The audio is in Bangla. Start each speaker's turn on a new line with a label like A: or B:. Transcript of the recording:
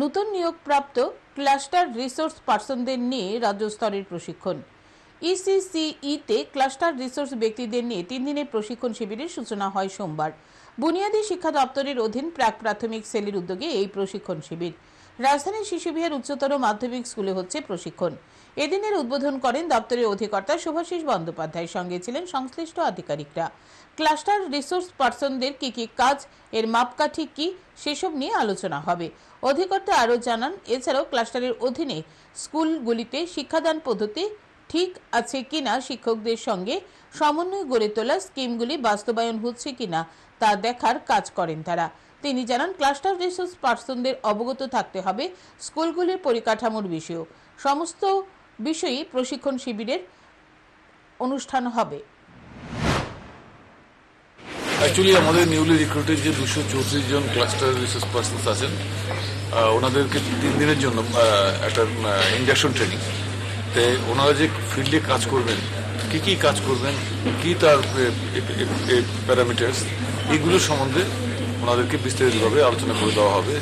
A: নতুন নিয়োগপ্রাপ্ত ক্লাস্টার রিসোর্স পার্সনদের নিয়ে রাজ্যস্তরের প্রশিক্ষণ। ইসিসিইতে ক্লাস্টার রিসোর্স ব্যক্তিদের নিয়ে তিন দিনের প্রশিক্ষণ শিবিরের সূচনা হয় সোমবার। বুনিয়াদী শিক্ষা দপ্তরের অধীন প্রাক প্রাথমিক সেলের উদ্যোগে এই প্রশিক্ষণ শিবির। রাজধানীর শিশুবিহার উচ্চতর মাধ্যমিক স্কুলে হচ্ছে প্রশিক্ষণ। এদিনের উদ্বোধন করেন দপ্তরের অধিকর্তা শুভাশিস বন্দ্যোপাধ্যায়। সঙ্গে ছিলেন সংশ্লিষ্ট আধিকারিকরা। ক্লাস্টার রিসোর্স পার্সনদের কি কি কাজ, এর মাপকাঠি কি, সেসব নিয়ে আলোচনা হবে। অধিকর্তা আরও জানান, এছাড়াও ক্লাস্টারের অধীনে স্কুলগুলিতে শিক্ষাদান পদ্ধতি ঠিক আছে কিনা শিক্ষকদের সঙ্গে সমন্বয় গড়ে তোলা স্কিমগুলি বাস্তবায়ন হচ্ছে কিনা তা দেখার কাজ করেন তারা। তিনি জানান, ক্লাস্টার রিসোর্স পার্সনদের অবগত থাকতে হবে স্কুলগুলির পরিকাঠামোর বিষয়েও। সমস্ত বিষয়ই প্রশিক্ষণ শিবিরের অনুষ্ঠান হবে।
B: অ্যাকচুয়ালি আমাদের নিউলি রিক্রুটেড যে দুশো চৌত্রিশ জন ক্লাস্টার রিসোর্স পার্সনস আছেন ওনাদেরকে তিন দিনের জন্য একটা ইন্ডাকশন ট্রেনিং ওনারা যে ফিল্ডে কাজ করবেন, কি কি কাজ করবেন, কি তার প্যারামিটার্স এগুলো সম্বন্ধে ওনাদেরকে বিস্তারিতভাবে আলোচনা করে দেওয়া হবে।